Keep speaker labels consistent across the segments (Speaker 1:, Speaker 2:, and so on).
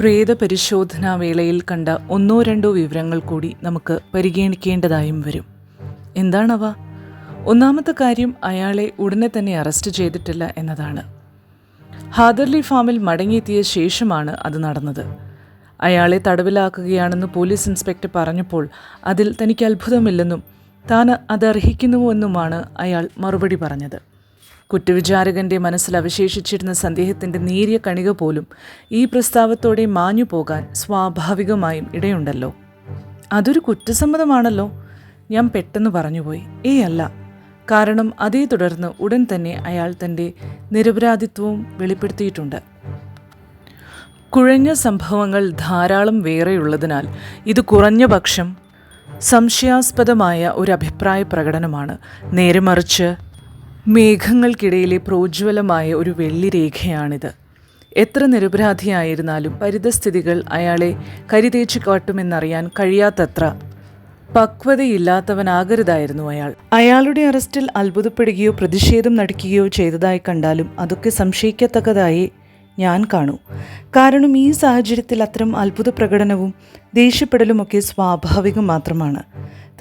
Speaker 1: പ്രേത പരിശോധനാ വേളയിൽ കണ്ട ഒന്നോ രണ്ടോ വിവരങ്ങൾ കൂടി നമുക്ക് പരിഗണിക്കേണ്ടതായും വരും. എന്താണവ? ഒന്നാമത്തെ കാര്യം അയാളെ ഉടനെ തന്നെ അറസ്റ്റ് ചെയ്തിട്ടില്ല എന്നതാണ്. ഹാദർലി ഫാമിൽ മടങ്ങിയെത്തിയ ശേഷമാണ് അത് നടന്നത്. അയാളെ തടവിലാക്കുകയാണെന്ന് പോലീസ് ഇൻസ്പെക്ടർ പറഞ്ഞപ്പോൾ അതിൽ തനിക്ക് അത്ഭുതമില്ലെന്നും താൻ അതർഹിക്കുന്നുവെന്നുമാണ് അയാൾ മറുപടി പറഞ്ഞത്. കുറ്റവിചാരകന്റെ മനസ്സിൽ അവശേഷിച്ചിരുന്ന സന്ദേഹത്തിന്റെ നേരിയ കണിക പോലും ഈ പ്രസ്താവത്തോടെ മാഞ്ഞു പോകാൻ സ്വാഭാവികമായും ഇടയുണ്ടല്ലോ. അതൊരു കുറ്റസമ്മതമാണല്ലോ. ഞാൻ പെട്ടെന്ന് പറഞ്ഞുപോയി. ഏ അല്ല. കാരണം അതേ തുടർന്ന് ഉടൻ തന്നെ അയാൾ തന്റെ നിരപരാധിത്വവും വെളിപ്പെടുത്തിയിട്ടുണ്ട്. കുഴഞ്ഞ സംഭവങ്ങൾ ധാരാളം വേറെയുള്ളതിനാൽ ഇത് കുറഞ്ഞ പക്ഷം സംശയാസ്പദമായ ഒരു അഭിപ്രായ പ്രകടനമാണ്. നേരെ മറിച്ച് മേഘങ്ങൾക്കിടയിലെ പ്രോജ്വലമായ ഒരു വെള്ളിരേഖയാണിത് എത്ര നിരപരാധിയായിരുന്നാലും പരിതസ്ഥിതികൾ അയാളെ കരിതേച്ചു കാട്ടുമെന്നറിയാൻ കഴിയാത്തത്ര പക്വതയില്ലാത്തവനാകരുതായിരുന്നു അയാൾ. അയാളുടെ അറസ്റ്റിൽ അത്ഭുതപ്പെടുകയോ പ്രതിഷേധം നടക്കുകയോ ചെയ്തതായി കണ്ടാലും അതൊക്കെ സംശയിക്കത്തക്കതായി ഞാൻ കാണൂ. കാരണം ഈ സാഹചര്യത്തിൽ അത്തരം അത്ഭുത പ്രകടനവും ദേഷ്യപ്പെടലുമൊക്കെ സ്വാഭാവികം മാത്രമാണ്.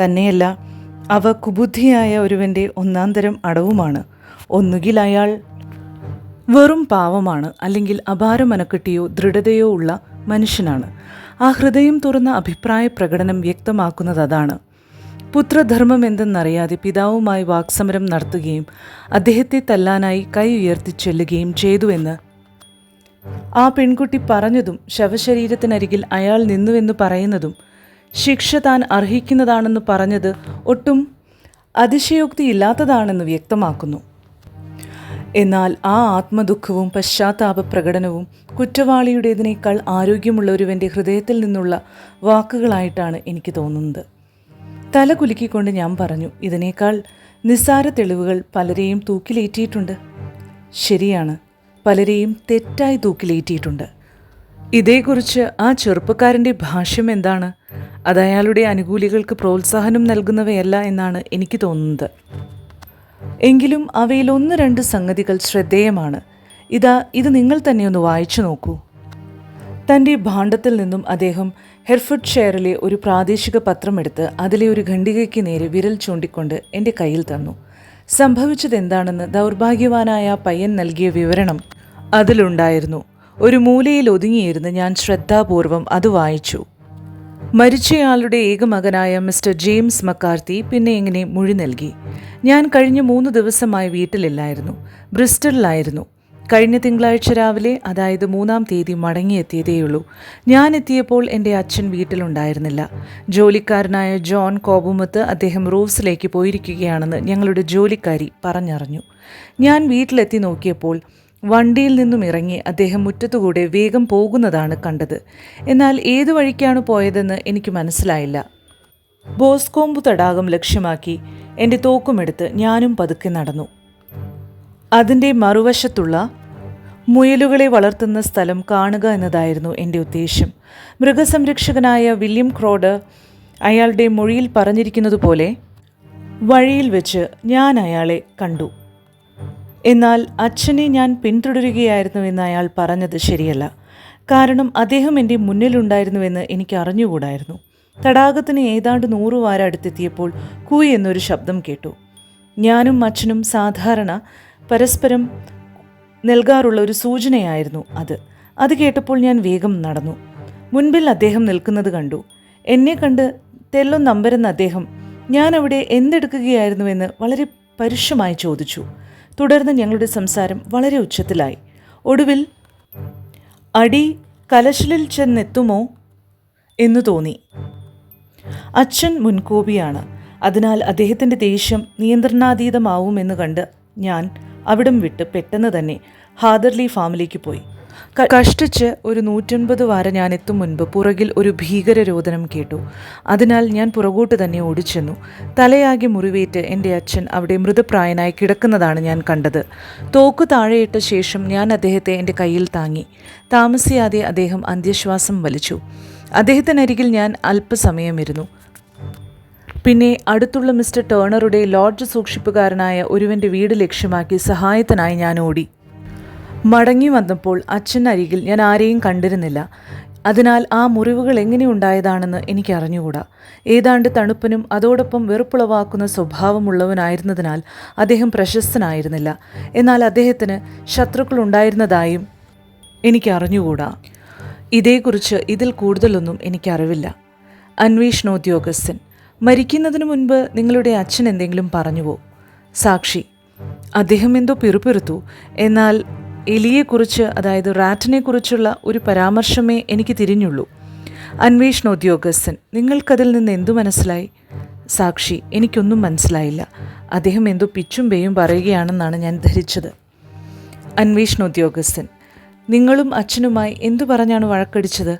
Speaker 1: തന്നെയല്ല അവ കുബുദ്ധിയായ ഒരുവന്റെ ഒന്നാന്തരം തരം അടവുമാണ്. ഒന്നുകിൽ അയാൾ വെറും പാവമാണ് അല്ലെങ്കിൽ അപാര മനക്കെട്ടിയോ ദൃഢതയോ ഉള്ള മനുഷ്യനാണ്. ആ ഹൃദയം തുറന്ന അഭിപ്രായ പ്രകടനം വ്യക്തമാക്കുന്നത് അതാണ്. പുത്രധർമ്മം എന്തെന്നറിയാതെ പിതാവുമായി വാക്സമരം നടത്തുകയും അദ്ദേഹത്തെ തല്ലാനായി കൈ ഉയർത്തി ചെല്ലുകയും ചെയ്തുവെന്ന് ആ പെൺകുട്ടി പറഞ്ഞതും ശവശരീരത്തിനരികിൽ അയാൾ നിന്നുവെന്ന് പറയുന്നതും ശിക്ഷ താൻ അർഹിക്കുന്നതാണെന്ന് പറഞ്ഞത് ഒട്ടും അതിശയോക്തിയില്ലാത്തതാണെന്ന് വ്യക്തമാക്കുന്നു. എന്നാൽ ആ ആത്മദുഃഖവും പശ്ചാത്താപ പ്രകടനവും കുറ്റവാളിയുടേതിനേക്കാൾ ആരോഗ്യമുള്ള ഒരുവന്റെ ഹൃദയത്തിൽ നിന്നുള്ള വാക്കുകളായിട്ടാണ് എനിക്ക് തോന്നുന്നത്. തല കുലുക്കിക്കൊണ്ട് ഞാൻ പറഞ്ഞു ഇതിനേക്കാൾ നിസ്സാര തെളിവുകൾ പലരെയും തൂക്കിലേറ്റിയിട്ടുണ്ട്. ശരിയാണ് പലരെയും തെറ്റായി തൂക്കിലേറ്റിയിട്ടുണ്ട്. ഇതേക്കുറിച്ച് ആ ചെറുപ്പക്കാരന്റെ ഭാഷ്യം എന്താണ്? അത് അയാളുടെ അനുകൂലികൾക്ക് പ്രോത്സാഹനം നൽകുന്നവയല്ല എന്നാണ് എനിക്ക് തോന്നുന്നത്. എങ്കിലും അവയിൽ ഒന്ന് രണ്ട് സംഗതികൾ ശ്രദ്ധേയമാണ്. ഇതാ ഇത് നിങ്ങൾ തന്നെ ഒന്ന് വായിച്ചു നോക്കൂ. തന്റെ ഭാണ്ഡത്തിൽ നിന്നും അദ്ദേഹം ഹെർഫുഡ് ഷെയറിലെ ഒരു പ്രാദേശിക പത്രമെടുത്ത് അതിലെ ഒരു ഖണ്ഡികയ്ക്ക് നേരെ വിരൽ ചൂണ്ടിക്കൊണ്ട് എന്റെ കയ്യിൽ തന്നു. സംഭവിച്ചത് എന്താണെന്ന് ദൗർഭാഗ്യവാനായ പയ്യൻ നൽകിയ വിവരണം അതിലുണ്ടായിരുന്നു. ഒരു മൂലയിൽ ഒതുങ്ങിയിരുന്ന് ഞാൻ ശ്രദ്ധാപൂർവം അത് വായിച്ചു. മരിച്ചയാളുടെ ഏകമകനായ മിസ്റ്റർ ജെയിംസ് മക്കാർത്തി പിന്നെ ഇങ്ങനെ മൊഴി നൽകി? ഞാൻ കഴിഞ്ഞ മൂന്ന് ദിവസമായി വീട്ടിലില്ലായിരുന്നു. ബ്രിസ്റ്റലിലായിരുന്നു. കഴിഞ്ഞ തിങ്കളാഴ്ച രാവിലെ അതായത് മൂന്നാം തീയതി മടങ്ങിയെത്തിയതേയുള്ളൂ. ഞാൻ എത്തിയപ്പോൾ എന്റെ അച്ഛൻ വീട്ടിലുണ്ടായിരുന്നില്ല. ജോലിക്കാരനായ ജോൺ കോബുമത്ത് അദ്ദേഹം റൂഫ്സിലേക്ക് പോയിരിക്കുകയാണെന്ന് ഞങ്ങളുടെ ജോലിക്കാരി പറഞ്ഞറിഞ്ഞു. ഞാൻ വീട്ടിലെത്തി നോക്കിയപ്പോൾ വണ്ടിയിൽ നിന്നും ഇറങ്ങി അദ്ദേഹം മുറ്റത്തുകൂടെ വേഗം പോകുന്നതാണ് കണ്ടത്. എന്നാൽ ഏതു വഴിക്കാണ് പോയതെന്ന് എനിക്ക് മനസ്സിലായില്ല. ബോസ്കോമ്പു തടാകം ലക്ഷ്യമാക്കി എന്റെ തോക്കുമെടുത്ത് ഞാനും പതുക്കെ നടന്നു. അതിന്റെ മറുവശത്തുള്ള മുയലുകളെ വളർത്തുന്ന സ്ഥലം കാണുക എന്നതായിരുന്നു എന്റെ ഉദ്ദേശ്യം. മൃഗസംരക്ഷകനായ വില്യം ക്രോഡ് അയാളുടെ മൊഴിയിൽ പറഞ്ഞിരിക്കുന്നതുപോലെ വഴിയിൽ വെച്ച് ഞാൻ അയാളെ കണ്ടു. എന്നാൽ അച്ഛനെ ഞാൻ പിന്തുടരുകയായിരുന്നു എന്ന് അയാൾ പറഞ്ഞത് ശരിയല്ല. കാരണം അദ്ദേഹം എന്റെ മുന്നിലുണ്ടായിരുന്നുവെന്ന് എനിക്ക് അറിഞ്ഞുകൂടായിരുന്നു തടാകത്തിന് ഏതാണ്ട് നൂറ് വാര അടുത്തെത്തിയപ്പോൾ കൂയി എന്നൊരു ശബ്ദം കേട്ടു. ഞാനും അച്ഛനും സാധാരണ പരസ്പരം നൽകാറുള്ള ഒരു സൂചനയായിരുന്നു അത്. അത് കേട്ടപ്പോൾ ഞാൻ വേഗം നടന്നു. മുൻപിൽ അദ്ദേഹം നിൽക്കുന്നത് കണ്ടു. എന്നെ കണ്ട് തെല്ലൊന്നമ്പരുന്ന നമ്പരെന്ന അദ്ദേഹം ഞാൻ അവിടെ എന്തെടുക്കുകയായിരുന്നുവെന്ന് വളരെ പരുഷമായി ചോദിച്ചു. തുടർന്ന് ഞങ്ങളുടെ സംസാരം വളരെ ഉച്ചത്തിലായി. ഒടുവിൽ അടി കലശലിൽ ചെന്നെത്തുമോ എന്നു തോന്നി. അച്ഛൻ മുൻകോപിയാണ്. അതിനാൽ അദ്ദേഹത്തിന്റെ ദേഷ്യം നിയന്ത്രണാതീതമാവുമെന്ന് കണ്ട് ഞാൻ അവിടം വിട്ട് പെട്ടെന്ന് തന്നെ ഹാദർലി ഫാമിലേക്ക് പോയി. കഷ്ടിച്ച് ഒരു നൂറ്റൻപത് വാര ഞാൻ എത്തും മുൻപ് പുറകിൽ ഒരു ഭീകര രോദനം കേട്ടു. അതിനാൽ ഞാൻ പുറകോട്ട് തന്നെ ഓടിച്ചെന്നു. തലയാകെ മുറിവേറ്റ് എന്റെ അച്ഛൻ അവിടെ മൃതപ്രായനായി കിടക്കുന്നതാണ് ഞാൻ കണ്ടത്. തോക്ക് താഴെയിട്ട ശേഷം ഞാൻ അദ്ദേഹത്തെ എന്റെ കയ്യിൽ താങ്ങി. താമസിയാതെ അദ്ദേഹം അന്ത്യശ്വാസം വലിച്ചു. അദ്ദേഹത്തിനരികിൽ ഞാൻ അല്പസമയമിരുന്നു പിന്നെ അടുത്തുള്ള മിസ്റ്റർ ടേണറുടെ ലോഡ്ജ് സൂക്ഷിപ്പുകാരനായ ഒരുവന്റെ വീട് ലക്ഷ്യമാക്കി സഹായത്തിനായി ഞാൻ ഓടി. മടങ്ങി വന്നപ്പോൾ അച്ഛൻ അരികിൽ ഞാൻ ആരെയും കണ്ടിരുന്നില്ല. അതിനാൽ ആ മുറിവുകൾ എങ്ങനെ ഉണ്ടായതാണെന്ന് എനിക്ക് അറിഞ്ഞുകൂടാ. ഏതാണ്ട് തണുപ്പനും അതോടൊപ്പം വെറുപ്പുളവാക്കുന്ന സ്വഭാവമുള്ളവനായിരുന്നതിനാൽ അദ്ദേഹം പ്രശസ്തനായിരുന്നില്ല. എന്നാൽ അദ്ദേഹത്തിന് ശത്രുക്കൾ ഉണ്ടായിരുന്നതായും എനിക്ക് അറിഞ്ഞുകൂടാ. ഇതേക്കുറിച്ച് ഇതിൽ കൂടുതലൊന്നും എനിക്കറിവില്ല അന്വേഷണോദ്യോഗസ്ഥൻ മരിക്കുന്നതിന് മുൻപ് നിങ്ങളുടെ അച്ഛൻ എന്തെങ്കിലും പറഞ്ഞുവോ? സാക്ഷി അദ്ദേഹം എന്തോ പിറുപിറുത്തു. എന്നാൽ എലിയെക്കുറിച്ച് അതായത് റാറ്റിനെക്കുറിച്ചുള്ള ഒരു പരാമർശമേ എനിക്ക് തിരിഞ്ഞുള്ളൂ. അന്വേഷണ ഉദ്യോഗസ്ഥൻ നിങ്ങൾക്കതിൽ നിന്ന് എന്തു മനസ്സിലായി? സാക്ഷി എനിക്കൊന്നും മനസ്സിലായില്ല. അദ്ദേഹം എന്തോ പിച്ചും പേയും പറയുകയാണെന്നാണ് ഞാൻ ധരിച്ചത്. അന്വേഷണ ഉദ്യോഗസ്ഥൻ നിങ്ങളും അച്ഛനുമായി എന്തു പറഞ്ഞാണ് വഴക്കടിച്ചത്?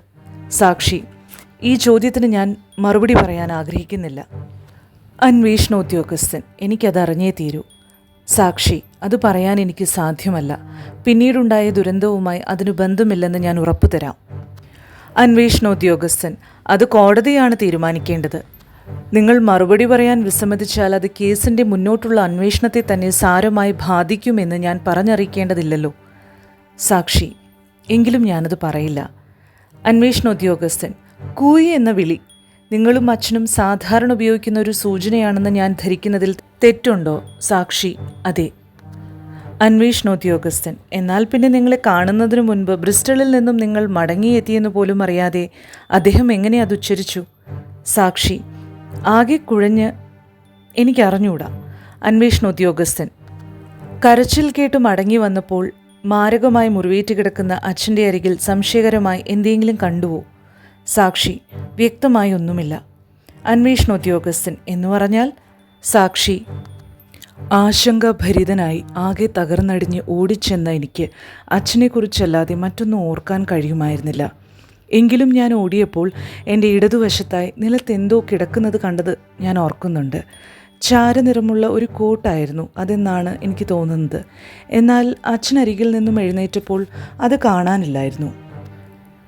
Speaker 1: സാക്ഷി ഈ ചോദ്യത്തിന് ഞാൻ മറുപടി പറയാൻ ആഗ്രഹിക്കുന്നില്ല. അന്വേഷണോദ്യോഗസ്ഥൻ എനിക്കത് അറിഞ്ഞേ തീരൂ. സാക്ഷി അത് പറയാൻ എനിക്ക് സാധ്യമല്ല. പിന്നീടുണ്ടായ ദുരന്തവുമായി അതിന് ബന്ധമില്ലെന്ന് ഞാൻ ഉറപ്പു തരാം അന്വേഷണോദ്യോഗസ്ഥൻ അത് കോടതിയാണ് തീരുമാനിക്കേണ്ടത്. നിങ്ങൾ മറുപടി പറയാൻ വിസമ്മതിച്ചാൽ അത് കേസിന്റെ മുന്നോട്ടുള്ള അന്വേഷണത്തെ തന്നെ സാരമായി ബാധിക്കുമെന്ന് ഞാൻ പറഞ്ഞറിയിക്കേണ്ടതില്ലല്ലോ. സാക്ഷി എങ്കിലും ഞാനത് പറയില്ല. അന്വേഷണോദ്യോഗസ്ഥൻ കൂയി എന്ന വിളി നിങ്ങളും അച്ഛനും സാധാരണ ഉപയോഗിക്കുന്ന ഒരു സൂചനയാണെന്ന് ഞാൻ ധരിക്കുന്നതിൽ തെറ്റുണ്ടോ? സാക്ഷി അതെ. അന്വേഷണോദ്യോഗസ്ഥൻ എന്നാൽ പിന്നെ നിങ്ങളെ കാണുന്നതിനു മുൻപ് ബ്രിസ്റ്റളിൽ നിന്നും നിങ്ങൾ മടങ്ങിയെത്തിയെന്ന് പോലും അറിയാതെ അദ്ദേഹം എങ്ങനെ അത് ഉച്ചരിച്ചു? സാക്ഷി ആകെ കുഴഞ്ഞ് എനിക്കറിഞ്ഞൂടാ അന്വേഷണോദ്യോഗസ്ഥൻ കരച്ചിൽ കേട്ട് മടങ്ങി വന്നപ്പോൾ മാരകമായി മുറിവേറ്റ് കിടക്കുന്ന അച്ഛന്റെ അരികിൽ സംശയകരമായി എന്തെങ്കിലും കണ്ടുവോ? സാക്ഷി വ്യക്തമായി ഒന്നുമില്ല അന്വേഷണ ഉദ്യോഗസ്ഥൻ എന്ന് പറഞ്ഞാൽ സാക്ഷി. ആശങ്കാഭരിതനായി ആകെ തകർന്നടിഞ്ഞ് ഓടിച്ചെന്ന എനിക്ക് അച്ഛനെക്കുറിച്ചല്ലാതെ മറ്റൊന്നും ഓർക്കാൻ കഴിയുമായിരുന്നില്ല. എങ്കിലും ഞാൻ ഓടിയപ്പോൾ എന്റെ ഇടതുവശത്തായി നിലത്തെന്തോ കിടക്കുന്നത് കണ്ടത് ഞാൻ ഓർക്കുന്നുണ്ട്. ചാരനിറമുള്ള ഒരു കോട്ടായിരുന്നു അതെന്നാണ് എനിക്ക് തോന്നുന്നത്. എന്നാൽ അച്ഛനരികിൽ നിന്നും എഴുന്നേറ്റപ്പോൾ അത് കാണാനില്ലായിരുന്നു.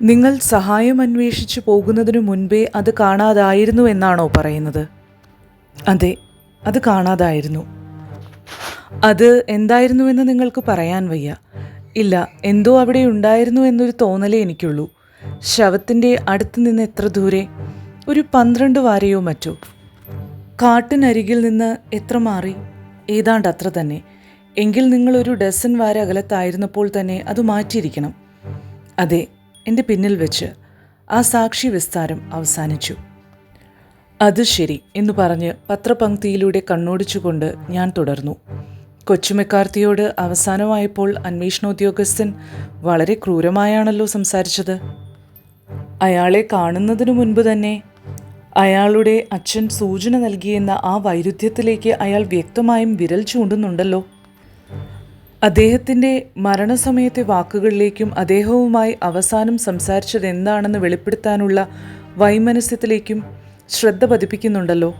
Speaker 1: നിങ്ങൾ സഹായം അന്വേഷിച്ചു പോകുന്നതിനു മുൻപേ അത് കാണാതായിരുന്നു എന്നാണോ പറയുന്നത്? അതെ അത് കാണാതായിരുന്നു. അത് എന്തായിരുന്നുവെന്ന് നിങ്ങൾക്ക് പറയാൻ വയ്യ. ഇല്ല എന്തോ അവിടെ ഉണ്ടായിരുന്നു എന്നൊരു തോന്നലേ എനിക്കുള്ളൂ. ശവത്തിന്റെ അടുത്ത് നിന്ന് എത്ര ദൂരെ? ഒരു പന്ത്രണ്ട് വാരയോ മറ്റോ? കാട്ടിനരികിൽ നിന്ന് എത്ര മാറി? ഏതാണ്ട് അത്ര തന്നെ. എങ്കിൽ നിങ്ങളൊരു ഡസൻ വാര അകലത്തായിരുന്നപ്പോൾ തന്നെ അത് മാറ്റിയിരിക്കണം. അതെ എന്റെ പിന്നിൽ വെച്ച് ആ സാക്ഷി വിസ്താരം അവസാനിച്ചു. അത് ശരി എന്ന് പറഞ്ഞ് പത്രപംക്തിയിലൂടെ കണ്ണോടിച്ചുകൊണ്ട് ഞാൻ തുടർന്നു. കൊച്ചുമെക്കാർത്തിയോട് അവസാനമായപ്പോൾ അന്വേഷണോദ്യോഗസ്ഥൻ വളരെ ക്രൂരമായാണല്ലോ സംസാരിച്ചത്. അയാളെ കാണുന്നതിനു മുൻപ് തന്നെ അയാളുടെ അച്ഛൻ സൂചന നൽകിയെന്ന ആ വൈരുദ്ധ്യത്തിലേക്ക് അയാൾ വ്യക്തമായും വിരൽ ചൂണ്ടുന്നുണ്ടല്ലോ. അദ്ദേഹത്തിന്റെ മരണസമയത്തെ വാക്കുകളിലേക്കും അദ്ദേഹവുമായി അവസാനം സംസാരിച്ചത് എന്താണെന്ന് വെളിപ്പെടുത്താനുള്ള വൈമനസ്യത്തിലേക്കും ശ്രദ്ധ പതിപ്പിക്കുന്നുണ്ടല്ലോ.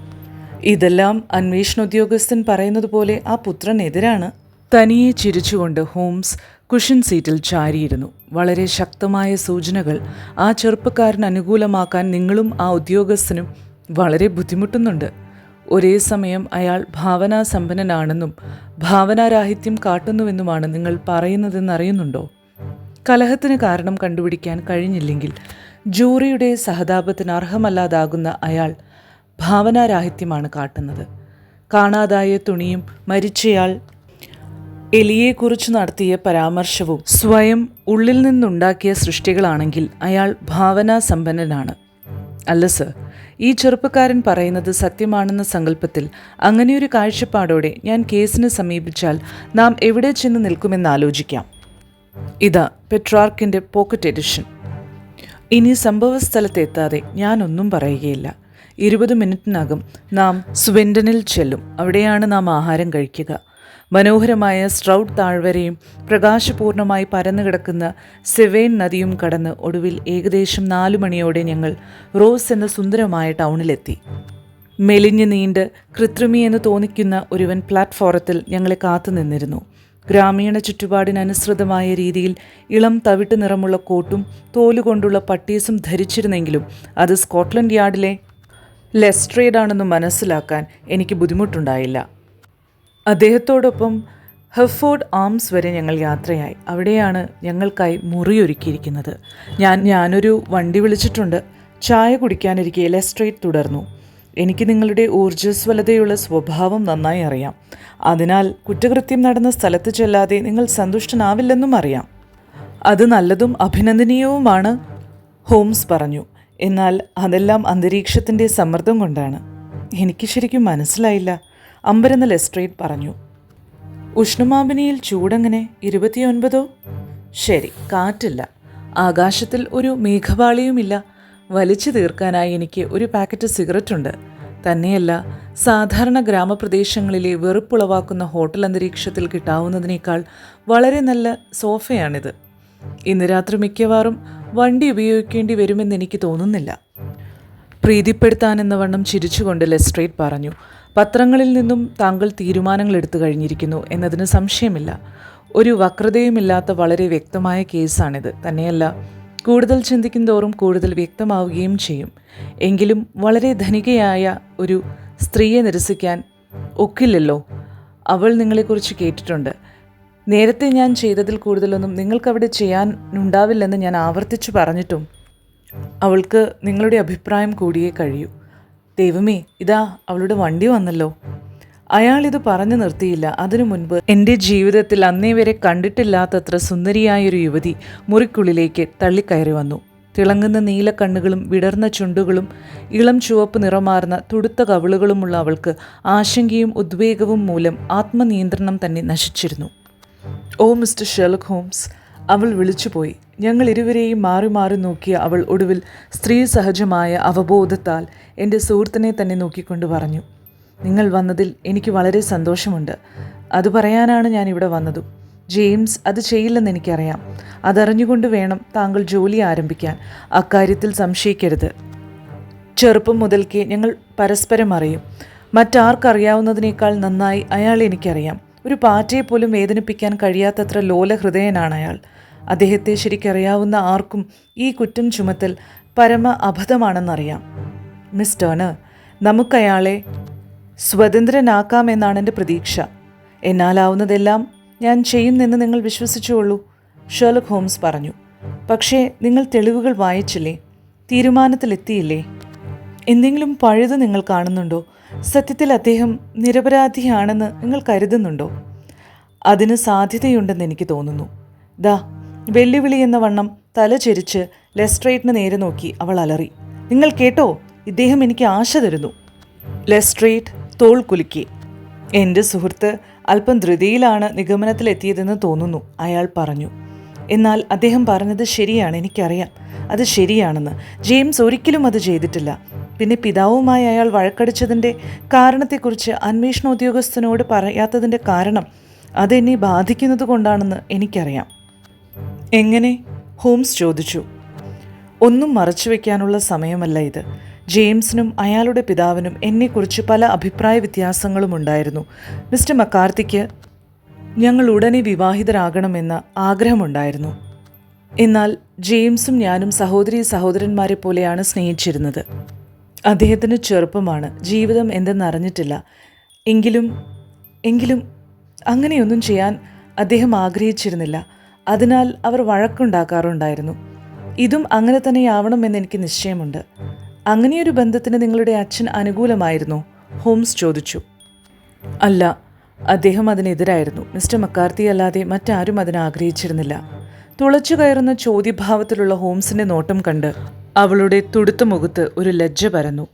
Speaker 1: ഇതെല്ലാം അന്വേഷണ ഉദ്യോഗസ്ഥൻ പറയുന്നത് പോലെ ആ പുത്രനെതിരാണ് തനിയെ ചിരിച്ചുകൊണ്ട് ഹോംസ് കുഷൻ സീറ്റിൽ ചാരിയിരുന്നു. വളരെ ശക്തമായ സൂചനകൾ ആ ചെറുപ്പക്കാരന് അനുകൂലമാക്കാൻ നിങ്ങളും ആ ഉദ്യോഗസ്ഥനും വളരെ ബുദ്ധിമുട്ടുന്നുണ്ട്. ഒരേ സമയം അയാൾ ഭാവനാസമ്പന്നനാണെന്നും ഭാവനാരാഹിത്യം കാട്ടുന്നുവെന്നുമാണ് നിങ്ങൾ പറയുന്നതെന്നറിയുന്നുണ്ടോ? കലഹത്തിന് കാരണം കണ്ടുപിടിക്കാൻ കഴിഞ്ഞില്ലെങ്കിൽ ജൂറിയുടെ സഹതാപത്തിന് അർഹമല്ലാതാകുന്ന അയാൾ ഭാവനാരാഹിത്യമാണ് കാട്ടുന്നത്. കാണാതായ തുണിയും മരിച്ചയാൾ എലിയെക്കുറിച്ച് നടത്തിയ പരാമർശവും സ്വയം ഉള്ളിൽ നിന്നുണ്ടാക്കിയ സൃഷ്ടികളാണെങ്കിൽ അയാൾ ഭാവനാസമ്പന്നനാണ്. അല്ല സർ ഈ ചെറുപ്പക്കാരൻ പറയുന്നത് സത്യമാണെന്ന സങ്കല്പത്തിൽ അങ്ങനെയൊരു കാഴ്ചപ്പാടോടെ ഞാൻ കേസിനെ സമീപിച്ചാൽ നാം എവിടെ ചെന്ന് നിൽക്കുമെന്ന് ആലോചിക്കാം. ഇതാ പെട്രാർക്കിന്റെ പോക്കറ്റ് എഡിഷൻ. ഇനി സംഭവസ്ഥലത്തെത്താതെ ഞാനൊന്നും പറയുകയില്ല. ഇരുപത് മിനിറ്റിനകം നാം സ്വെൻഡനിൽ ചെല്ലും. അവിടെയാണ് നാം ആഹാരം കഴിക്കുക. മനോഹരമായ സ്ട്രൗട്ട് താഴ്വരയും പ്രകാശപൂർണമായി പരന്നു കിടക്കുന്ന സെവേൻ നദിയും കടന്ന് ഒടുവിൽ ഏകദേശം നാലു മണിയോടെ ഞങ്ങൾ റോസ് എന്ന സുന്ദരമായ ടൗണിലെത്തി. മെലിഞ്ഞു നീണ്ട് കൃത്രിമിയെന്ന് തോന്നിക്കുന്ന ഒരുവൻ പ്ലാറ്റ്ഫോറത്തിൽ ഞങ്ങളെ കാത്തുനിന്നിരുന്നു ഗ്രാമീണ ചുറ്റുപാടിനനുസൃതമായ രീതിയിൽ ഇളം തവിട്ട് നിറമുള്ള കോട്ടും തോലുകൊണ്ടുള്ള പട്ടീസും ധരിച്ചിരുന്നെങ്കിലും അത് സ്കോട്ട്ലൻഡ് യാർഡിലെ ലെസ്ട്രേഡാണെന്ന് മനസ്സിലാക്കാൻ എനിക്ക് ബുദ്ധിമുട്ടുണ്ടായില്ല. അദ്ദേഹത്തോടൊപ്പം ഹെഫോർഡ് ആംസ് വരെ ഞങ്ങൾ യാത്രയായി. അവിടെയാണ് ഞങ്ങൾക്കായി മുറിയൊരുക്കിയിരിക്കുന്നത്. ഞാൻ ഞാനൊരു വണ്ടി വിളിച്ചിട്ടുണ്ട്. ചായ കുടിക്കാനിരിക്കെ ലെസ്ട്രേറ്റ് തുടർന്നു. എനിക്ക് നിങ്ങളുടെ ഊർജസ്വലതയുള്ള സ്വഭാവം നന്നായി അറിയാം. അതിനാൽ കുറ്റകൃത്യം നടന്ന സ്ഥലത്ത് ചെല്ലാതെ നിങ്ങൾ സന്തുഷ്ടനാവില്ലെന്നും അറിയാം. അത് നല്ലതും അഭിനന്ദനീയവുമാണ് ഹോംസ് പറഞ്ഞു. എന്നാൽ അതെല്ലാം അന്തരീക്ഷത്തിന്റെ സമ്മർദ്ദം കൊണ്ടാണ്. എനിക്ക് ശരിക്കും മനസ്സിലായില്ല. അമ്പരന്ന ലെസ്ട്രേറ്റ് പറഞ്ഞു. ഉഷ്ണമാപിനിയിൽ ചൂടെങ്ങനെ? ഇരുപത്തിയൊൻപതോ? ശരി കാറ്റില്ല. ആകാശത്തിൽ ഒരു മേഘപാളിയുമില്ല വലിച്ചു തീർക്കാനായി എനിക്ക് ഒരു പാക്കറ്റ് സിഗരറ്റ് ഉണ്ട്. തന്നെയല്ല സാധാരണ ഗ്രാമപ്രദേശങ്ങളിലെ വെറുപ്പുളവാക്കുന്ന ഹോട്ടൽ അന്തരീക്ഷത്തിൽ കിട്ടാവുന്നതിനേക്കാൾ വളരെ നല്ല സോഫയാണിത്. ഇന്ന് രാത്രി മിക്കവാറും വണ്ടി ഉപയോഗിക്കേണ്ടി വരുമെന്ന് എനിക്ക് തോന്നുന്നില്ല. പ്രീതിപ്പെടുത്താനെന്ന വണ്ണം ചിരിച്ചുകൊണ്ട് ലെസ്ട്രേറ്റ് പറഞ്ഞു. പത്രങ്ങളിൽ നിന്നും താങ്കൾ തീരുമാനങ്ങൾ എടുത്തു കഴിഞ്ഞിരിക്കുന്നു എന്നതിന് സംശയമില്ല. ഒരു വക്രതയുമില്ലാത്ത വളരെ വ്യക്തമായ കേസാണിത്. തന്നെയല്ല കൂടുതൽ ചിന്തിക്കും തോറും കൂടുതൽ വ്യക്തമാവുകയും ചെയ്യും. എങ്കിലും വളരെ ധനികയായ ഒരു സ്ത്രീയെ നിരസിക്കാൻ ഒക്കില്ലല്ലോ. അവൾ നിങ്ങളെക്കുറിച്ച് കേട്ടിട്ടുണ്ട്. നേരത്തെ ഞാൻ ചെയ്തതിൽ കൂടുതലൊന്നും നിങ്ങൾക്കവിടെ ചെയ്യാനുണ്ടാവില്ലെന്ന് ഞാൻ ആവർത്തിച്ചു പറഞ്ഞിട്ടും അവൾക്ക് നിങ്ങളുടെ അഭിപ്രായം കൂടിയേ കഴിയൂ. ദൈവമേ ഇതാ അവളുടെ വണ്ടി വന്നല്ലോ. അയാൾ ഇത് പറഞ്ഞു നിർത്തിയില്ല. അതിനു മുൻപ് എന്റെ ജീവിതത്തിൽ അന്നേ വരെ കണ്ടിട്ടില്ലാത്തത്ര സുന്ദരിയായൊരു യുവതി മുറിക്കുള്ളിലേക്ക് തള്ളിക്കയറി വന്നു. തിളങ്ങുന്ന നീല കണ്ണുകളും വിടർന്ന ചുണ്ടുകളും ഇളം ചുവപ്പ് നിറമാർന്ന തുടുത്ത കവിളുകളുമുള്ള അവൾക്ക് ആശങ്കയും ഉദ്വേഗവും മൂലം ആത്മനിയന്ത്രണം തന്നെ നശിച്ചിരുന്നു. ഓ മിസ്റ്റർ ഷെർലക് ഹോംസ് അവൾ വിളിച്ചുപോയി. ഞങ്ങൾ ഇരുവരെയും മാറി മാറി നോക്കിയ അവൾ ഒടുവിൽ സ്ത്രീ സഹജമായ അവബോധത്താൽ എന്റെ സുഹൃത്തിനെ തന്നെ നോക്കിക്കൊണ്ട് പറഞ്ഞു നിങ്ങൾ വന്നതിൽ എനിക്ക് വളരെ സന്തോഷമുണ്ട്. അത് പറയാനാണ് ഞാൻ ഇവിടെ വന്നതും. ജെയിംസ് അത് ചെയ്യില്ലെന്ന് എനിക്കറിയാം. അതറിഞ്ഞുകൊണ്ട് വേണം താങ്കൾ ജോലി ആരംഭിക്കാൻ. അക്കാര്യത്തിൽ സംശയിക്കരുത്. ചെറുപ്പം മുതൽക്കേ ഞങ്ങൾ പരസ്പരം അറിയും. മറ്റാർക്കറിയാവുന്നതിനേക്കാൾ നന്നായി അയാൾ എനിക്കറിയാം. ഒരു പാറ്റയെ പോലും വേദനിപ്പിക്കാൻ കഴിയാത്തത്ര ലോലഹൃദയനാണ് അയാൾ. അദ്ദേഹത്തെ ശരിക്കറിയാവുന്ന ആർക്കും ഈ കുറ്റം ചുമത്തൽ പരമ അബദ്ധമാണെന്നറിയാം. മിസ് ടേണർ നമുക്കയാളെ സ്വതന്ത്രനാക്കാമെന്നാണ് എന്റെ പ്രതീക്ഷ. എന്നാലാവുന്നതെല്ലാം ഞാൻ ചെയ്യുന്നെന്ന് നിങ്ങൾ വിശ്വസിച്ചുകൊള്ളൂ ഷെർലക് ഹോംസ് പറഞ്ഞു. പക്ഷേ നിങ്ങൾ തെളിവുകൾ വായിച്ചില്ലേ? തീരുമാനത്തിലെത്തിയില്ലേ? എന്തെങ്കിലും പഴുത് നിങ്ങൾ കാണുന്നുണ്ടോ? സത്യത്തിൽ അദ്ദേഹം നിരപരാധിയാണെന്ന് നിങ്ങൾ കരുതുന്നുണ്ടോ? അതിന് സാധ്യതയുണ്ടെന്ന് എനിക്ക് തോന്നുന്നു. ദാ വെല്ലുവിളി എന്ന വണ്ണം തല ചെരിച്ച് ലെസ്ട്രേറ്റിന് നേരെ നോക്കി അവൾ അലറി. നിങ്ങൾ കേട്ടോ ഇദ്ദേഹം എനിക്ക് ആശ തരുന്നു. ലെസ്ട്രേറ്റ് തോൾ കുലുക്കി. എന്റെ സുഹൃത്ത് അല്പം ധൃതിയിലാണ് നിഗമനത്തിലെത്തിയതെന്ന് തോന്നുന്നു അയാൾ പറഞ്ഞു. എന്നാൽ അദ്ദേഹം പറഞ്ഞത് ശരിയാണ് എനിക്കറിയാം. അത് ശരിയാണെന്ന്. ജെയിംസ് ഒരിക്കലും അത് ചെയ്തിട്ടില്ല. പിന്നെ പിതാവുമായി അയാൾ വഴക്കടിച്ചതിന്റെ കാരണത്തെക്കുറിച്ച് അന്വേഷണ ഉദ്യോഗസ്ഥനോട് പറയാത്തതിന്റെ കാരണം അതെന്നെ ബാധിക്കുന്നത് കൊണ്ടാണെന്ന് എനിക്കറിയാം. എങ്ങനെ? ഹോംസ് ചോദിച്ചു. ഒന്നും മറച്ചുവെക്കാനുള്ള സമയമല്ല ഇത്. ജെയിംസിനും അയാളുടെ പിതാവിനും എന്നെക്കുറിച്ച് പല അഭിപ്രായ വ്യത്യാസങ്ങളും ഉണ്ടായിരുന്നു. മിസ്റ്റർ മക്കാർത്തിക്ക് ഞങ്ങൾ ഉടനെ വിവാഹിതരാകണമെന്ന് ആഗ്രഹമുണ്ടായിരുന്നു. എന്നാൽ ജെയിംസും ഞാനും സഹോദരി സഹോദരന്മാരെ പോലെയാണ് സ്നേഹിച്ചിരുന്നത്. അദ്ദേഹത്തിന് ചെറുപ്പമാണ്. ജീവിതം എന്തെന്നറിഞ്ഞിട്ടില്ല. എങ്കിലും എങ്കിലും അങ്ങനെയൊന്നും ചെയ്യാൻ അദ്ദേഹം ആഗ്രഹിച്ചിരുന്നില്ല. അതിനാൽ അവർ വഴക്കുണ്ടാക്കാറുണ്ടായിരുന്നു. ഇതും അങ്ങനെ തന്നെയാവണമെന്ന് എനിക്ക് നിശ്ചയമുണ്ട്. അങ്ങനെയൊരു ബന്ധത്തിന് നിങ്ങളുടെ അച്ഛൻ അനുകൂലമായിരുന്നു ഹോംസ് ചോദിച്ചു. അല്ല അദ്ദേഹം അതിനെതിരായിരുന്നു. മിസ്റ്റർ മക്കാർത്തി അല്ലാതെ മറ്റാരും അതിന് ആഗ്രഹിച്ചിരുന്നില്ല. തുളച്ചു കയറുന്ന ചോദ്യഭാവത്തിലുള്ള ഹോംസിന്റെ നോട്ടം കണ്ട് അവളുടെ തുടുത്ത മുഖത്ത് ഒരു ലജ്ജ പരന്നു.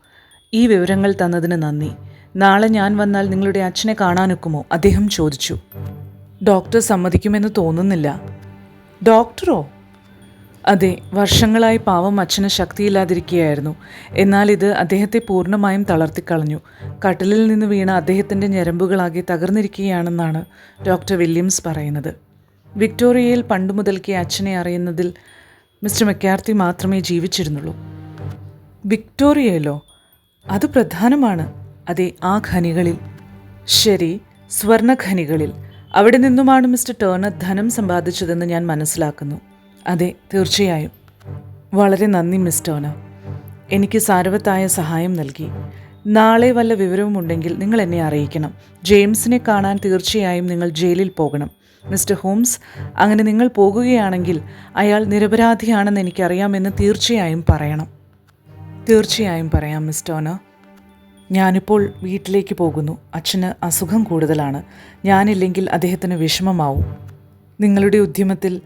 Speaker 1: ഈ വിവരങ്ങൾ തന്നതിന് നന്ദി. നാളെ ഞാൻ വന്നാൽ നിങ്ങളുടെ അച്ഛനെ കാണാനൊക്കുമോ? അദ്ദേഹം ചോദിച്ചു. ഡോക്ടർ സമ്മതിക്കുമെന്ന് തോന്നുന്നില്ല. ഡോക്ടറോ? അതെ വർഷങ്ങളായി പാവം അച്ഛന് ശക്തിയില്ലാതിരിക്കുകയായിരുന്നു. എന്നാൽ ഇത് അദ്ദേഹത്തെ പൂർണമായും തളർത്തിക്കളഞ്ഞു. കട്ടിലിൽ നിന്ന് വീണ അദ്ദേഹത്തിന്റെ ഞരമ്പുകളാകെ തകർന്നിരിക്കുകയാണെന്നാണ് ഡോക്ടർ വില്യംസ് പറയുന്നത്. വിക്ടോറിയയിൽ പണ്ടു മുതൽക്കേ അച്ഛനെ അറിയുന്നതിൽ മിസ്റ്റർ മെക്കാർത്തി മാത്രമേ ജീവിച്ചിരുന്നുള്ളൂ. വിക്ടോറിയയിലോ? അത് പ്രധാനമാണ്. അതെ ആ ഖനികളിൽ. ശരി സ്വർണഖനികളിൽ. അവിടെ നിന്നുമാണ് മിസ്റ്റർ ടേണർ ധനം സമ്പാദിച്ചതെന്ന് ഞാൻ മനസ്സിലാക്കുന്നു. അതെ തീർച്ചയായും. വളരെ നന്ദി മിസ് ടേണർ. എനിക്ക് സാരവത്തായ സഹായം നൽകി. നാളെ വല്ല വിവരവുമുണ്ടെങ്കിൽ നിങ്ങൾ എന്നെ അറിയിക്കണം. ജെയിംസിനെ കാണാൻ തീർച്ചയായും നിങ്ങൾ ജയിലിൽ പോകണം. മിസ്റ്റർ ഹോംസ് അങ്ങനെ നിങ്ങൾ പോകുകയാണെങ്കിൽ അയാൾ നിരപരാധിയാണെന്ന് എനിക്കറിയാമെന്ന് തീർച്ചയായും പറയണം. തീർച്ചയായും പറയാം മിസ് ടോണർ. ഞാനിപ്പോൾ വീട്ടിലേക്ക് പോകുന്നു. അച്ഛന് അസുഖം കൂടുതലാണ്. ഞാനില്ലെങ്കിൽ അദ്ദേഹത്തിന് വിഷമമാവും. നിങ്ങളുടെ ഉദ്യമത്തിൽ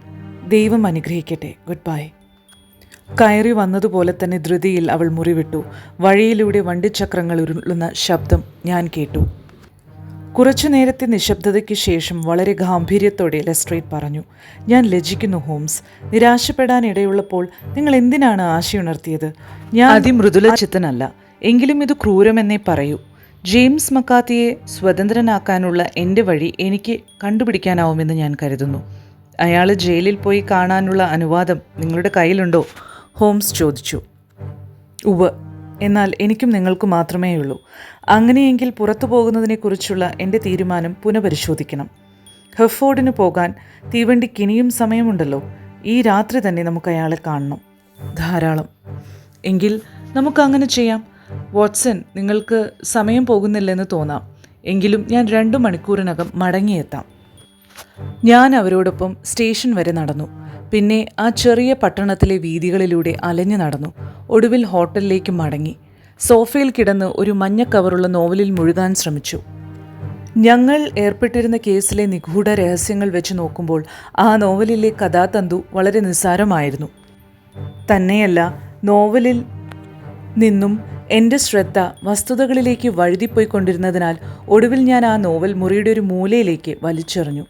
Speaker 1: ദൈവം അനുഗ്രഹിക്കട്ടെ. Goodbye. കയറി വന്നതുപോലെ തന്നെ ധൃതിയിൽ അവൾ മുറിവിട്ടു. വഴിയിലൂടെ വണ്ടിച്ചക്രങ്ങൾ ഉരുളുന്ന ശബ്ദം ഞാൻ കേട്ടു. കുറച്ചു നേരത്തെ നിശബ്ദതയ്ക്ക് ശേഷം വളരെ ഗാംഭീര്യത്തോടെ ലെസ്ട്രേറ്റ് പറഞ്ഞു. ഞാൻ ലജിക്കുന്നു ഹോംസ്. നിരാശപ്പെടാൻ ഇടയുള്ളപ്പോൾ നിങ്ങൾ എന്തിനാണ് ആശയുണർത്തിയത്? ഞാൻ അതിമൃദുല ചിത്തനല്ല എങ്കിലും ഇത് ക്രൂരമെന്നേ പറയൂ. ജെയിംസ് മക്കാത്തിയെ സ്വതന്ത്രനാക്കാനുള്ള എന്റെ വഴി എനിക്ക് കണ്ടുപിടിക്കാനാവുമെന്ന് ഞാൻ കരുതുന്നു. അയാൾ ജയിലിൽ പോയി കാണാനുള്ള അനുവാദം നിങ്ങളുടെ കയ്യിലുണ്ടോ? ഹോംസ് ചോദിച്ചു. ഉവ് എന്നാൽ എനിക്കും നിങ്ങൾക്ക് മാത്രമേ ഉള്ളൂ. അങ്ങനെയെങ്കിൽ പുറത്തു പോകുന്നതിനെക്കുറിച്ചുള്ള എന്റെ തീരുമാനം പുനഃപരിശോധിക്കണം. ഹെഫോർഡിന് പോകാൻ തീവണ്ടിക്ക് ഇനിയും സമയമുണ്ടല്ലോ. ഈ രാത്രി തന്നെ നമുക്ക് അയാളെ കാണണം. ധാരാളം. എങ്കിൽ നമുക്കങ്ങനെ ചെയ്യാം. വാട്സൺ നിങ്ങൾക്ക് സമയം പോകുന്നില്ലെന്ന് തോന്നാം. എങ്കിലും ഞാൻ രണ്ടു മണിക്കൂറിനകം മടങ്ങിയെത്താം. ഞാൻ അവരോടൊപ്പം സ്റ്റേഷൻ വരെ നടന്നു. പിന്നെ ആ ചെറിയ പട്ടണത്തിലെ വീതികളിലൂടെ അലഞ്ഞു നടന്നു. ഒടുവിൽ ഹോട്ടലിലേക്ക് മടങ്ങി. സോഫയിൽ കിടന്ന് ഒരു മഞ്ഞ കവറുള്ള നോവലിൽ മുഴുകാൻ ശ്രമിച്ചു. ഞങ്ങൾ ഏർപ്പെട്ടിരുന്ന കേസിലെ നിഗൂഢ രഹസ്യങ്ങൾ വെച്ച് നോക്കുമ്പോൾ ആ നോവലിലെ കഥാതന്തു വളരെ നിസ്സാരമായിരുന്നു. തന്നെയല്ല നോവലിൽ നിന്നും എന്റെ ശ്രദ്ധ വസ്തുതകളിലേക്ക് വഴുതിപ്പോയിക്കൊണ്ടിരുന്നതിനാൽ ഒടുവിൽ ഞാൻ ആ നോവൽ മുറിയുടെ ഒരു മൂലയിലേക്ക് വലിച്ചെറിഞ്ഞു.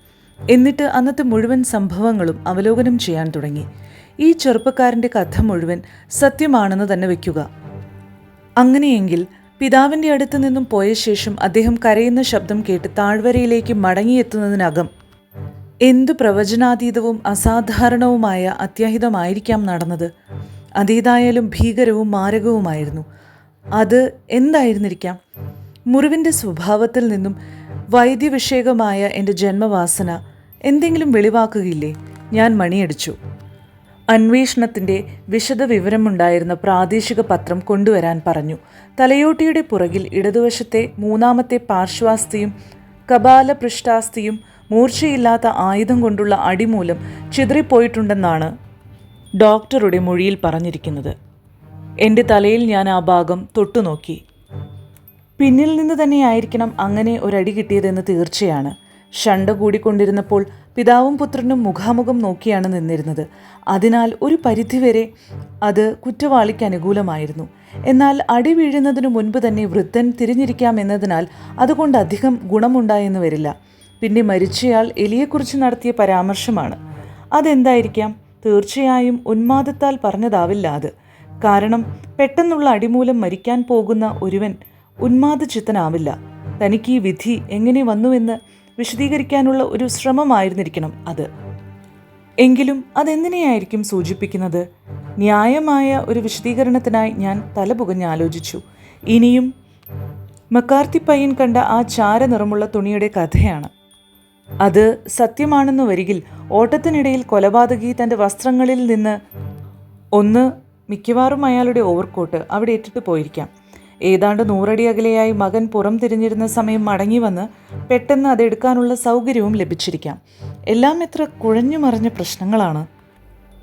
Speaker 1: എന്നിട്ട് അന്നത്തെ മുഴുവൻ സംഭവങ്ങളും അവലോകനം ചെയ്യാൻ തുടങ്ങി. ഈ ചെറുപ്പക്കാരന്റെ കഥ മുഴുവൻ സത്യമാണെന്ന് തന്നെ വയ്ക്കുക അങ്ങനെയെങ്കിൽ പിതാവിന്റെ അടുത്ത് നിന്നും പോയ ശേഷം അദ്ദേഹം കരയുന്ന ശബ്ദം കേട്ട് താഴ്വരയിലേക്ക് മടങ്ങിയെത്തുന്നതിനകം എന്തു പ്രവചനാതീതവും അസാധാരണവുമായ അത്യാഹിതമായിരിക്കാം നടന്നത്. അതേതായാലും ഭീകരവും മാരകവുമായിരുന്നു. അത് എന്തായിരുന്നിരിക്കാം? മുറിവിന്റെ സ്വഭാവത്തിൽ നിന്നും വൈദ്യവിഷയകമായ എന്റെ ജന്മവാസന എന്തെങ്കിലും വെളിവാക്കുകയില്ലേ? ഞാൻ മണിയടിച്ചു. അന്വേഷണത്തിന്റെ വിശദവിവരമുണ്ടായിരുന്ന പ്രാദേശിക പത്രം കൊണ്ടുവരാൻ പറഞ്ഞു. തലയോട്ടിയുടെ പുറകിൽ ഇടതുവശത്തെ മൂന്നാമത്തെ പാർശ്വാസ്തിയും കപാല പൃഷ്ഠാസ്തിയും മൂർച്ചയില്ലാത്ത ആയുധം കൊണ്ടുള്ള അടിമൂലം ചിതറിപ്പോയിട്ടുണ്ടെന്നാണ് ഡോക്ടറുടെ മൊഴിയിൽ പറഞ്ഞിരിക്കുന്നത്. എന്റെ തലയിൽ ഞാൻ ആ ഭാഗം തൊട്ടുനോക്കി. പിന്നിൽ നിന്ന് തന്നെയായിരിക്കണം അങ്ങനെ ഒരടി കിട്ടിയതെന്ന് തീർച്ചയാണ്. ഷണ്ട കൂടിക്കൊണ്ടിരുന്നപ്പോൾ പിതാവും പുത്രനും മുഖാമുഖം നോക്കിയാണ് നിന്നിരുന്നത്. അതിനാൽ ഒരു പരിധിവരെ അത് കുറ്റവാളിക്ക് അനുകൂലമായിരുന്നു. എന്നാൽ അടി വീഴുന്നതിനു മുൻപ് തന്നെ വൃദ്ധൻ തിരിഞ്ഞിരിക്കാമെന്നതിനാൽ അതുകൊണ്ട് അധികം ഗുണമുണ്ടായെന്ന് വരില്ല. പിന്നെ മരിച്ചയാൾ എലിയെക്കുറിച്ച് നടത്തിയ പരാമർശമാണ്. അതെന്തായിരിക്കാം? തീർച്ചയായും ഉന്മാദത്താൽ പറഞ്ഞതാവില്ല അത്. കാരണം പെട്ടെന്നുള്ള അടിമൂലം മരിക്കാൻ പോകുന്ന ഒരുവൻ ഉന്മാദചിത്തനാവില്ല. തനിക്ക് ഈ വിധി എങ്ങനെ വന്നുവെന്ന് വിശദീകരിക്കാനുള്ള ഒരു ശ്രമമായിരുന്നിരിക്കണം അത്. എങ്കിലും അതെന്തിനെയായിരിക്കും സൂചിപ്പിക്കുന്നത്? ന്യായമായ ഒരു വിശദീകരണത്തിനായി ഞാൻ തലപുകഞ്ഞ് ഇനിയും മക്കാർത്തി പയ്യൻ കണ്ട ആ ചാര നിറമുള്ള തുണിയുടെ കഥയാണ്. അത് സത്യമാണെന്ന് വരികിൽ ഓട്ടത്തിനിടയിൽ കൊലപാതകി തന്റെ വസ്ത്രങ്ങളിൽ നിന്ന് ഒന്ന് മിക്കവാറും അയാളുടെ ഓവർകോട്ട് അവിടെ ഇട്ടിട്ട് പോയിരിക്കാം. ഏതാണ്ട് നൂറടി അകലെയായി മകൻ പുറം തിരിഞ്ഞിരുന്ന സമയം മടങ്ങി വന്ന് പെട്ടെന്ന് അതെടുക്കാനുള്ള സൗകര്യവും ലഭിച്ചിരിക്കാം. എല്ലാം എത്ര കുഴഞ്ഞു മറിഞ്ഞ പ്രശ്നങ്ങളാണ്.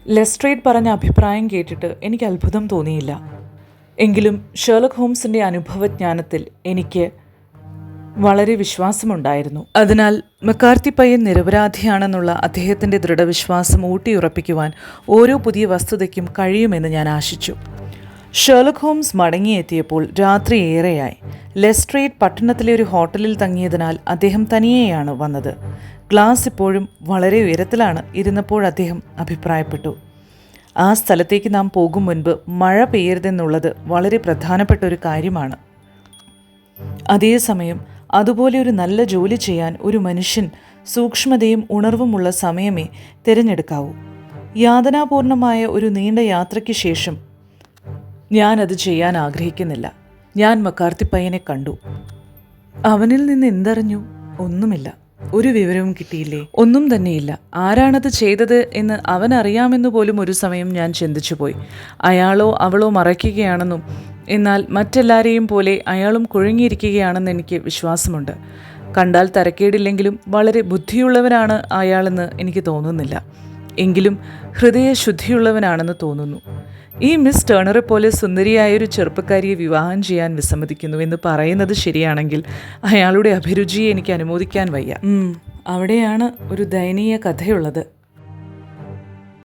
Speaker 1: ലെസ്ട്രേറ്റ് പറഞ്ഞ അഭിപ്രായം കേട്ടിട്ട് എനിക്ക് അത്ഭുതം തോന്നിയില്ല. എങ്കിലും ഷേർലക് ഹോംസിന്റെ അനുഭവജ്ഞാനത്തിൽ എനിക്ക് വളരെ വിശ്വാസമുണ്ടായിരുന്നു. അതിനാൽ മെക്കാർത്തി പയ്യൻ നിരപരാധിയാണെന്നുള്ള അദ്ദേഹത്തിന്റെ ദൃഢവിശ്വാസം ഊട്ടിയുറപ്പിക്കുവാൻ ഓരോ പുതിയ വസ്തുതയ്ക്കും കഴിയുമെന്ന് ഞാൻ ആശിച്ചു. ഷെർലക് ഹോംസ് മടങ്ങിയെത്തിയപ്പോൾ രാത്രി ഏറെയായി. ലെസ്ട്രേറ്റ് പട്ടണത്തിലെ ഒരു ഹോട്ടലിൽ തങ്ങിയതിനാൽ അദ്ദേഹം തനിയെയാണ് വന്നത്. ഗ്ലാസ് ഇപ്പോഴും വളരെ ഉയരത്തിലാണ് ഇരുന്നപ്പോൾ അദ്ദേഹം അഭിപ്രായപ്പെട്ടു. ആ സ്ഥലത്തേക്ക് നാം പോകും മുൻപ് മഴ പെയ്യരുതെന്നുള്ളത് വളരെ പ്രധാനപ്പെട്ട ഒരു കാര്യമാണ്. അതേസമയം അതുപോലെ ഒരു നല്ല ജോലി ചെയ്യാൻ ഒരു മനുഷ്യൻ സൂക്ഷ്മതയും ഉണർവുമുള്ള സമയമേ തിരഞ്ഞെടുക്കാവൂ. യാതനാപൂർണമായ ഒരു നീണ്ട യാത്രയ്ക്ക് ശേഷം ഞാൻ അത് ചെയ്യാൻ ആഗ്രഹിക്കുന്നില്ല. ഞാൻ മക്കാർത്തി പയ്യനെ കണ്ടു. അവനിൽ നിന്ന് എന്തറിഞ്ഞു? ഒന്നുമില്ല. ഒരു വിവരവും കിട്ടിയില്ലേ? ഒന്നും തന്നെയില്ല. ആരാണത് ചെയ്തത് എന്ന് അവൻ പോലും ഒരു സമയം ഞാൻ ചിന്തിച്ചുപോയി. അയാളോ അവളോ മറയ്ക്കുകയാണെന്നും എന്നാൽ മറ്റെല്ലാരെയും പോലെ അയാളും കുഴങ്ങിയിരിക്കുകയാണെന്ന് എനിക്ക് വിശ്വാസമുണ്ട്. കണ്ടാൽ തരക്കേടില്ലെങ്കിലും വളരെ ബുദ്ധിയുള്ളവനാണ് അയാളെന്ന് എനിക്ക് തോന്നുന്നില്ല. എങ്കിലും ഹൃദയശുദ്ധിയുള്ളവനാണെന്ന് തോന്നുന്നു. ഈ മിസ് ടേണറെ പോലെ സുന്ദരിയായൊരു ചെറുപ്പക്കാരിയെ വിവാഹം ചെയ്യാൻ വിസമ്മതിക്കുന്നു എന്ന് പറയുന്നത് ശരിയാണെങ്കിൽ അയാളുടെ അഭിരുചിയെ എനിക്ക് അനുമോദിക്കാൻ വയ്യ. അവിടെയാണ് ഒരു ദയനീയ കഥയുള്ളത്.